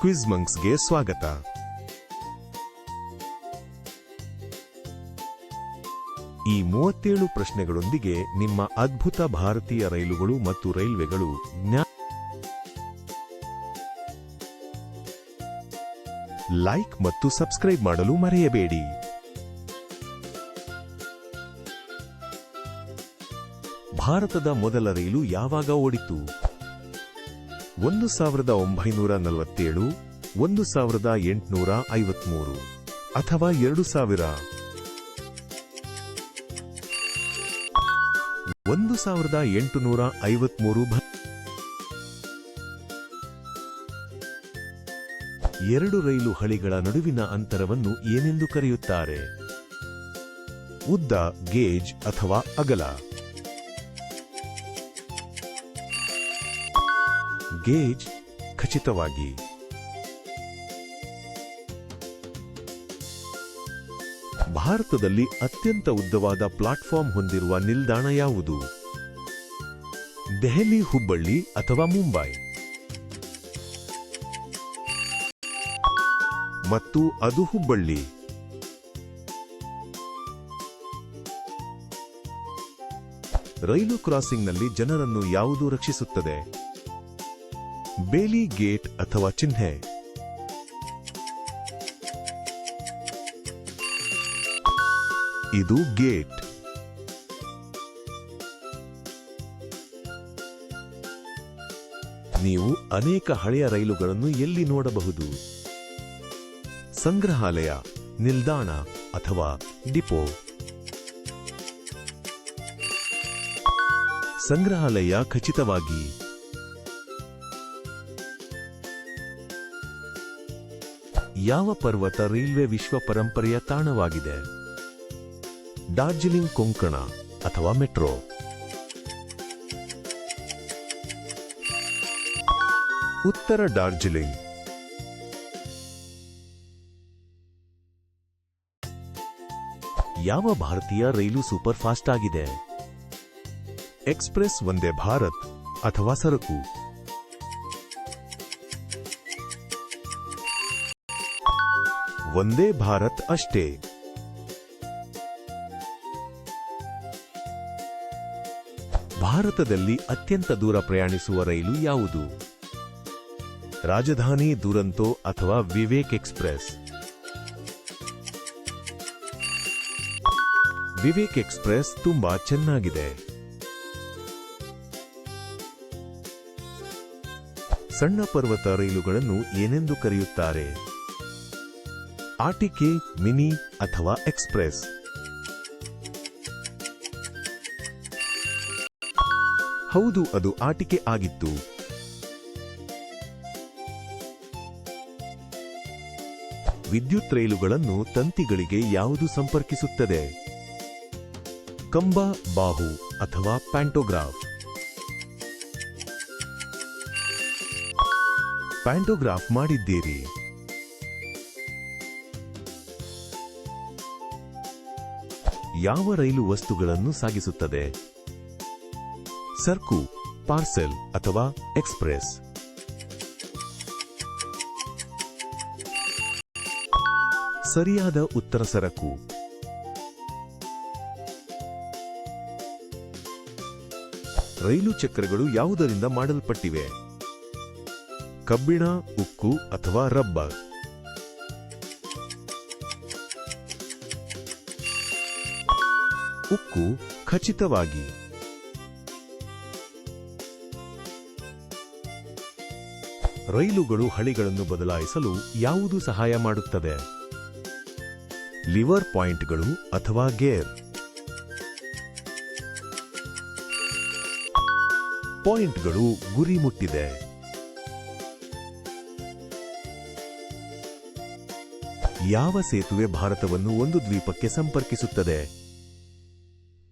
Quiz ಮಂಕ್ಸ್ಗೆ ಸ್ವಾಗತ. ಈ ಮೂವತ್ತೇಳು ಪ್ರಶ್ನೆಗಳೊಂದಿಗೆ ನಿಮ್ಮ ಅದ್ಭುತ ಭಾರತೀಯ ರೈಲುಗಳು ಮತ್ತು ರೈಲ್ವೆಗಳು ಜ್ಞಾ ಲೈಕ್ ಮತ್ತು ಸಬ್ಸ್ಕ್ರೈಬ್ ಮಾಡಲು ಮರೆಯಬೇಡಿ. ಭಾರತದ ಮೊದಲ ರೈಲು ಯಾವಾಗ ಓಡಿತು? ಒಂದು ಸಾವಿರದ ಒಂಬೈನೂರ ನಲವತ್ತೇಳು, ಒಂದು ಸಾವಿರದ ಎಂಟುನೂರ ಐವತ್ಮೂರು ಅಥವಾ ಎರಡು ಸಾವಿರ. ಒಂದು ಸಾವಿರದ ಎಂಟುನೂರ ಐವತ್ಮೂರು ಎರಡು ರೈಲು ಹಳಿಗಳ ನಡುವಿನ ಅಂತರವನ್ನು ಏನೆಂದು ಕರೆಯುತ್ತಾರೆ? ಉದ್ದ, ಗೇಜ್ ಅಥವಾ ಅಗಲ. ಗೇಜ್ ಖಚಿತವಾಗಿ. ಭಾರತದಲ್ಲಿ ಅತ್ಯಂತ ಉದ್ದವಾದ ಪ್ಲಾಟ್ಫಾರ್ಮ್ ಹೊಂದಿರುವ ನಿಲ್ದಾಣ ಯಾವುದು? ದೆಹಲಿ, ಹುಬ್ಬಳ್ಳಿ ಅಥವಾ ಮುಂಬೈ? ಮತ್ತು ಅದು ಹುಬ್ಬಳ್ಳಿ. ರೈಲು ಕ್ರಾಸಿಂಗ್ನಲ್ಲಿ ಜನರನ್ನು ಯಾವುದು ರಕ್ಷಿಸುತ್ತದೆ? ಬೇಲಿ ಗೇಟ್ ಅಥವಾ ಚಿಹ್ನೆ. ಇದು ಗೇಟ್. ನೀವು ಅನೇಕ ಹಳೆಯ ರೈಲುಗಳನ್ನು ಎಲ್ಲಿ ನೋಡಬಹುದು? ಸಂಗ್ರಹಾಲಯ, ನಿಲ್ದಾಣ ಅಥವಾ ಡಿಪೋ. ಸಂಗ್ರಹಾಲಯ ಖಚಿತವಾಗಿ ಯಾವ ಪರ್ವತ ರೈಲ್ವೆ ವಿಶ್ವ ಪರಂಪರೆಯ ತಾಣವಾಗಿದೆ? ಡಾರ್ಜಿಲಿಂಗ್ ಕೊಂಕಣ ಅಥವಾ ಮೆಟ್ರೋ? ಉತ್ತರ ಡಾರ್ಜಿಲಿಂಗ್. ಯಾವ ಭಾರತೀಯ ರೈಲು ಸೂಪರ್ ಫಾಸ್ಟ್ ಆಗಿದೆ? ಎಕ್ಸ್ಪ್ರೆಸ್ ಒಂದೇ ಭಾರತ್ ಅಥವಾ ಸರಕು? ಒಂದೇ ಭಾರತ್ ಅಷ್ಟೇ. ಭಾರತದಲ್ಲಿ ಅತ್ಯಂತ ದೂರ ಪ್ರಯಾಣಿಸುವ ರೈಲು ಯಾವುದು? ರಾಜಧಾನಿ ದುರಂತೋ ಅಥವಾ ವಿವೇಕ್ ಎಕ್ಸ್ಪ್ರೆಸ್? ವಿವೇಕ್ ಎಕ್ಸ್ಪ್ರೆಸ್ ತುಂಬಾ ಚೆನ್ನಾಗಿದೆ. ಸಣ್ಣ ಪರ್ವತ ರೈಲುಗಳನ್ನು ಏನೆಂದು ಕರೆಯುತ್ತಾರೆ? ಆಟಿಕೆ ಮಿನಿ ಅಥವಾ ಎಕ್ಸ್ಪ್ರೆಸ್. ಹೌದು, ಅದು ಆಟಿಕೆ ಆಗಿತ್ತು. ವಿದ್ಯುತ್ ರೈಲುಗಳನ್ನು ತಂತಿಗಳಿಗೆ ಯಾವುದು ಸಂಪರ್ಕಿಸುತ್ತದೆ? ಕಂಬ, ಬಾಹು ಅಥವಾ ಪ್ಯಾಂಟೋಗ್ರಾಫ್? ಪ್ಯಾಂಟೋಗ್ರಾಫ್ ಮಾಡಿದ್ದೀರಿ. ಯಾವ ರೈಲು ವಸ್ತುಗಳನ್ನು ಸಾಗಿಸುತ್ತದೆ? ಸರ್ಕು, ಪಾರ್ಸೆಲ್ ಅಥವಾ ಎಕ್ಸ್ಪ್ರೆಸ್? ಸರಿಯಾದ ಉತ್ತರ ಸರಕು. ರೈಲು ಚಕ್ರಗಳು ಯಾವುದರಿಂದ ಮಾಡಲ್ಪಟ್ಟಿವೆ? ಕಬ್ಬಿಣ, ಉಕ್ಕು ಅಥವಾ ರಬ್ಬರ್? ಉಕ್ಕು ಖಚಿತವಾಗಿ. ರೈಲುಗಳು ಹಳಿಗಳನ್ನು ಬದಲಾಯಿಸಲು ಯಾವುದು ಸಹಾಯ ಮಾಡುತ್ತದೆ? ಲಿವರ್ ಪಾಯಿಂಟ್ಗಳು ಅಥವಾ ಗೇರ್? ಪಾಯಿಂಟ್ಗಳು ಗುರಿ ಮುಟ್ಟಿದೆ. ಯಾವ ಸೇತುವೆ ಭಾರತವನ್ನು ಒಂದು ದ್ವೀಪಕ್ಕೆ ಸಂಪರ್ಕಿಸುತ್ತದೆ?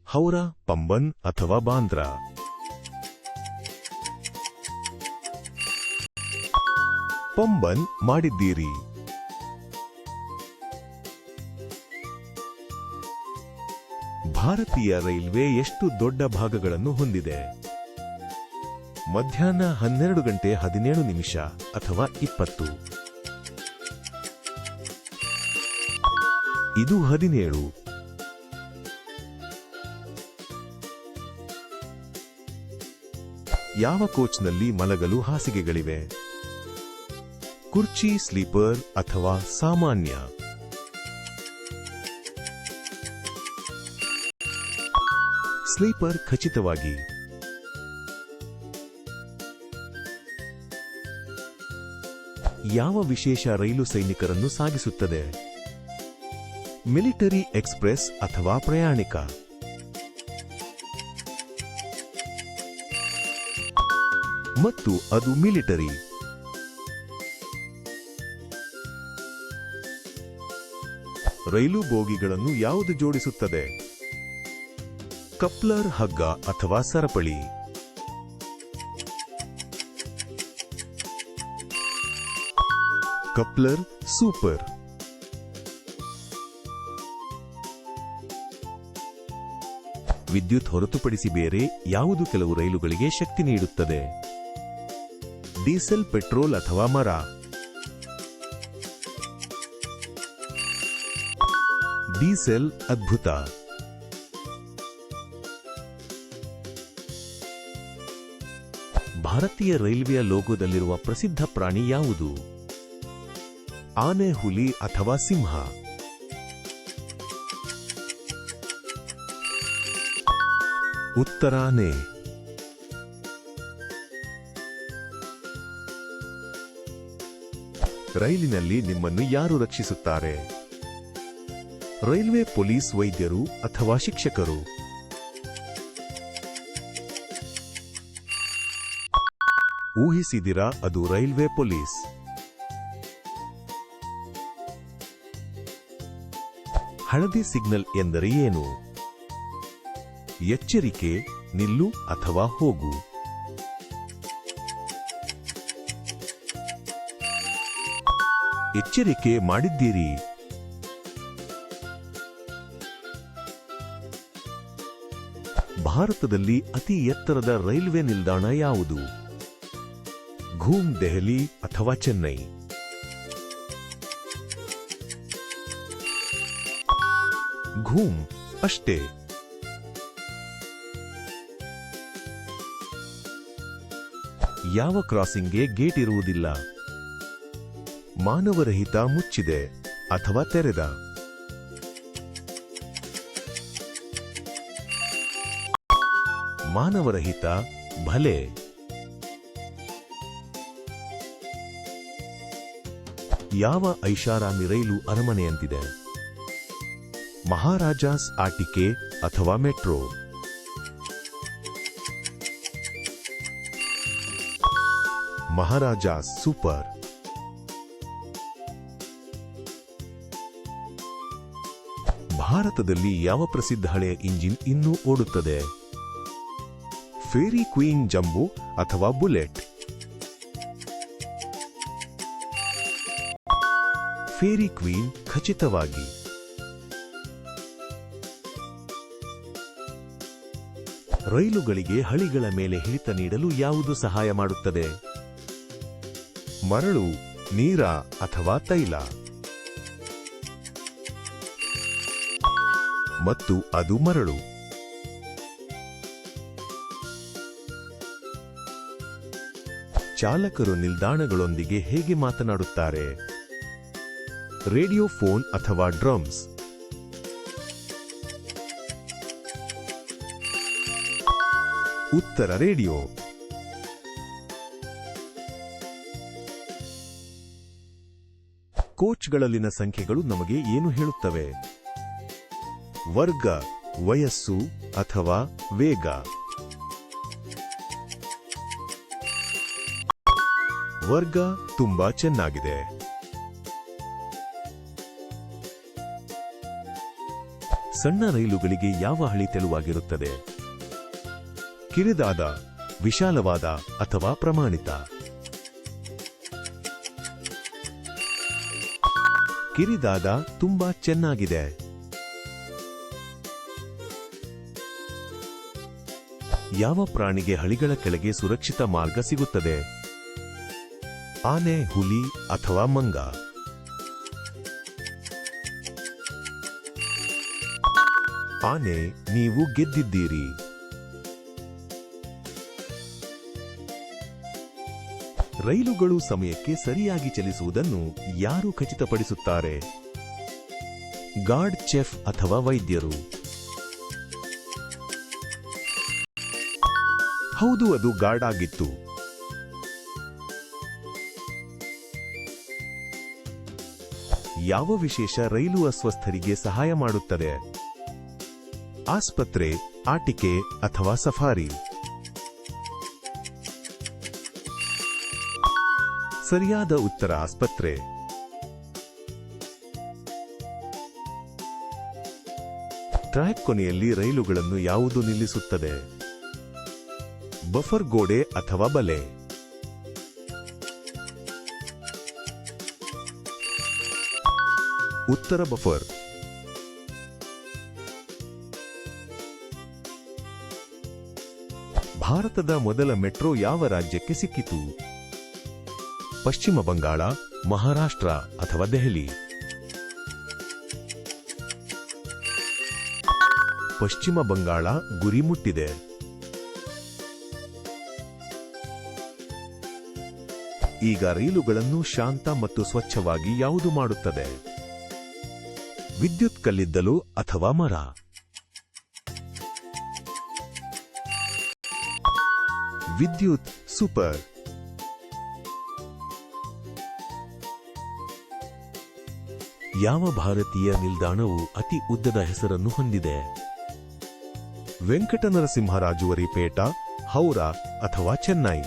ಹೌರಾ, ಪಂಬನ್ ಅಥವಾ ಬಾಂದ್ರಾ? ಪಂಬನ್ ಮಾಡಿದ್ದೀರಿ. ಭಾರತೀಯ ರೈಲ್ವೆ ಎಷ್ಟು ದೊಡ್ಡ ಭಾಗಗಳನ್ನು ಹೊಂದಿದೆ? ಮಧ್ಯಾಹ್ನ ಹನ್ನೆರಡು ಗಂಟೆ ಹದಿನೇಳು ನಿಮಿಷ ಅಥವಾ ಇಪ್ಪತ್ತು. ಇದು ಹದಿನೇಳು. ಯಾವ ಕೋಚ್ನಲ್ಲಿ ಮಲಗಲು ಹಾಸಿಗೆಗಳಿವೆ? ಕುರ್ಚಿ, ಸ್ಲೀಪರ್ ಅಥವಾ ಸಾಮಾನ್ಯ? ಸ್ಲೀಪರ್ ಖಚಿತವಾಗಿ. ಯಾವ ವಿಶೇಷ ರೈಲು ಸೈನಿಕರನ್ನು ಸಾಗಿಸುತ್ತದೆ? ಮಿಲಿಟರಿ ಎಕ್ಸ್ಪ್ರೆಸ್ ಅಥವಾ ಪ್ರಯಾಣಿಕ? ಮತ್ತು ಅದು ಮಿಲಿಟರಿ. ರೈಲು ಬೋಗಿಗಳನ್ನು ಯಾವುದು ಜೋಡಿಸುತ್ತದೆ? ಕಪ್ಲರ್ ಹಗ್ಗ ಅಥವಾ ಸರಪಳಿ. Coupler super. ವಿದ್ಯುತ್ ಹೊರತುಪಡಿಸಿ ಬೇರೆ ಯಾವುದು ಕೆಲವು ರೈಲುಗಳಿಗೆ ಶಕ್ತಿ ನೀಡುತ್ತದೆ? ಡೀಸೆಲ್, ಪೆಟ್ರೋಲ್ ಅಥವಾ ಮರ. ಡೀಸೆಲ್ ಅದ್ಭುತ. ಭಾರತೀಯ ರೈಲ್ವೆಯ ಲೋಗೋದಲ್ಲಿರುವ ಪ್ರಸಿದ್ಧ ಪ್ರಾಣಿ ಯಾವುದು? ಆನೆ, ಹುಲಿ ಅಥವಾ ಸಿಂಹ? ಉತ್ತರಾನೆ ರೈಲಿನಲ್ಲಿ ನಿಮ್ಮನ್ನು ಯಾರು ರಕ್ಷಿಸುತ್ತಾರೆ? ರೈಲ್ವೆ ಪೊಲೀಸ್ ವೈದ್ಯರು ಅಥವಾ ಶಿಕ್ಷಕರು? ಊಹಿಸಿದಿರಾ ಅದು ರೈಲ್ವೆ ಪೊಲೀಸ್? ಹಳದಿ ಸಿಗ್ನಲ್ ಎಂದರೆ ಏನು? ಎಚ್ಚರಿಕೆ, ನಿಲ್ಲು ಅಥವಾ ಹೋಗು? ಎಚ್ಚರಿಕೆ ಮಾಡಿದ್ದೀರಿ. ಭಾರತದಲ್ಲಿ ಅತಿ ಎತ್ತರದ ರೈಲ್ವೆ ನಿಲ್ದಾಣ ಯಾವುದು? ಘೂಮ್ ದೆಹಲಿ ಅಥವಾ ಚೆನ್ನೈ? ಘೂಮ್ ಅಷ್ಟೇ. ಯಾವ ಕ್ರಾಸಿಂಗ್ಗೆ ಗೇಟ್ ಇರುವುದಿಲ್ಲ. ಮಾನವರಹಿತ ಮುಚ್ಚಿದೆ ಅಥವಾ ತೆರೆದ. ಮಾನವರಹಿತ ಭಲೆ. ಯಾವ ಐಷಾರಾಮಿ ರೈಲು ಅರಮನೆಯಂತಿದೆ? ಮಹಾರಾಜಾಸ್ ಆಟಿಕೆ ಅಥವಾ ಮೆಟ್ರೋ? ಮಹಾರಾಜಾಸ್ ಸೂಪರ್. ಭಾರತದಲ್ಲಿ ಯಾವ ಪ್ರಸಿದ್ಧ ಹಳೆಯ ಇಂಜಿನ್ ಇನ್ನೂ ಓಡುತ್ತದೆ? ಫೇರಿ ಕ್ವೀನ್ ಜಂಬು ಅಥವಾ ಬುಲೆಟ್? ಫೇರಿ ಕ್ವೀನ್ ಖಚಿತವಾಗಿ. ರೈಲುಗಳಿಗೆ ಹಳಿಗಳ ಮೇಲೆ ಹಿಡಿತ ನೀಡಲು ಯಾವುದು ಸಹಾಯ ಮಾಡುತ್ತದೆ? ಮರಳು, ನೀರ ಅಥವಾ ತೈಲ? ಮತ್ತು ಅದು ಮರಳು. ಚಾಲಕರು ನಿಲ್ದಾಣಗಳೊಂದಿಗೆ ಹೇಗೆ ಮಾತನಾಡುತ್ತಾರೆ? ರೇಡಿಯೋ ಫೋನ್ ಅಥವಾ ಡ್ರಮ್ಸ್? ಉತ್ತರ ರೇಡಿಯೋ. ಕೋಚ್ಗಳಲ್ಲಿನ ಸಂಖ್ಯೆಗಳು ನಮಗೆ ಏನು ಹೇಳುತ್ತವೆ? ವರ್ಗ, ವಯಸ್ಸು ಅಥವಾ ವೇಗ. ವರ್ಗ ತುಂಬಾ ಚೆನ್ನಾಗಿದೆ. ಸಣ್ಣ ರೈಲುಗಳಿಗೆ ಯಾವ ಹಳಿ ತೆಳುವಾಗಿರುತ್ತದೆ? ಕಿರಿದಾದ, ವಿಶಾಲವಾದ ಅಥವಾ ಪ್ರಮಾಣಿತ? ಕಿರಿದಾದ ತುಂಬಾ ಚೆನ್ನಾಗಿದೆ. ಯಾವ ಪ್ರಾಣಿಗೆ ಹಳಿಗಳ ಕೆಳಗೆ ಸುರಕ್ಷಿತ ಮಾರ್ಗ ಸಿಗುತ್ತದೆ? ಆನೆ, ಹುಲಿ ಅಥವಾ ಮಂಗ? ಆನೆ, ನೀವು ಗೆದ್ದಿದ್ದೀರಿ. ರೈಲುಗಳು ಸಮಯಕ್ಕೆ ಸರಿಯಾಗಿ ಚಲಿಸುವುದನ್ನು ಯಾರು ಖಚಿತಪಡಿಸುತ್ತಾರೆ? ಗಾರ್ಡ್ ಚೆಫ್ ಅಥವಾ ವೈದ್ಯರು? ಹೌದು, ಅದು ಗಾರ್ಡ್ ಆಗಿತ್ತು ಯಾವ ವಿಶೇಷ ರೈಲು ಅಸ್ವಸ್ಥರಿಗೆ ಸಹಾಯ ಮಾಡುತ್ತದೆ? ಆಸ್ಪತ್ರೆ, ಆಟಿಕೆ ಅಥವಾ ಸಫಾರಿ? ಸರಿಯಾದ ಉತ್ತರ ಆಸ್ಪತ್ರೆ. ಟ್ರ್ಯಾಕ್ ಕೊನೆಯಲ್ಲಿ ರೈಲುಗಳನ್ನು ಯಾವುದು ನಿಲ್ಲಿಸುತ್ತದೆ? ಬಫರ್ ಗೋಡೆ ಅಥವಾ ಬಲೆ. ಉತ್ತರ ಬಫರ್. ಭಾರತದ ಮೊದಲ ಮೆಟ್ರೋ ಯಾವ ರಾಜ್ಯಕ್ಕೆ ಸಿಕ್ಕಿತು? ಪಶ್ಚಿಮ ಬಂಗಾಳ, ಮಹಾರಾಷ್ಟ್ರ ಅಥವಾ ದೆಹಲಿ? ಪಶ್ಚಿಮ ಬಂಗಾಳ ಗುರಿ ಮುಟ್ಟಿದೆ. ಈಗ ರೈಲುಗಳನ್ನು ಶಾಂತ ಮತ್ತು ಸ್ವಚ್ಛವಾಗಿ ಯಾವುದು ಮಾಡುತ್ತದೆ? ವಿದ್ಯುತ್ ಕಲ್ಲಿದ್ದಲು ಅಥವಾ ಮರ? ವಿದ್ಯುತ್ ಸೂಪರ್. ಯಾವ ಭಾರತೀಯ ನಿಲ್ದಾಣವು ಅತಿ ಉದ್ದದ ಹೆಸರನ್ನು ಹೊಂದಿದೆ? ವೆಂಕಟನರಸಿಂಹರಾಜುವರಿ ಪೇಟ, ಹೌರಾ ಅಥವಾ ಚೆನ್ನೈ?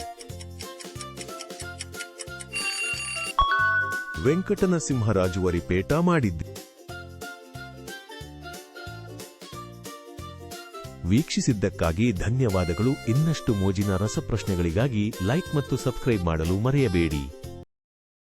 ವೆಂಕಟನರಸಿಂಹರಾಜುವರಿ ಪೇಟ ಮಾಡಿದ್ದೆ. ವೀಕ್ಷಿಸಿದ್ದಕ್ಕಾಗಿ ಧನ್ಯವಾದಗಳು. ಇನ್ನಷ್ಟು ಮೋಜಿನ ರಸಪ್ರಶ್ನೆಗಳಿಗಾಗಿ ಲೈಕ್ ಮತ್ತು ಸಬ್ಸ್ಕ್ರೈಬ್ ಮಾಡಲು ಮರೆಯಬೇಡಿ.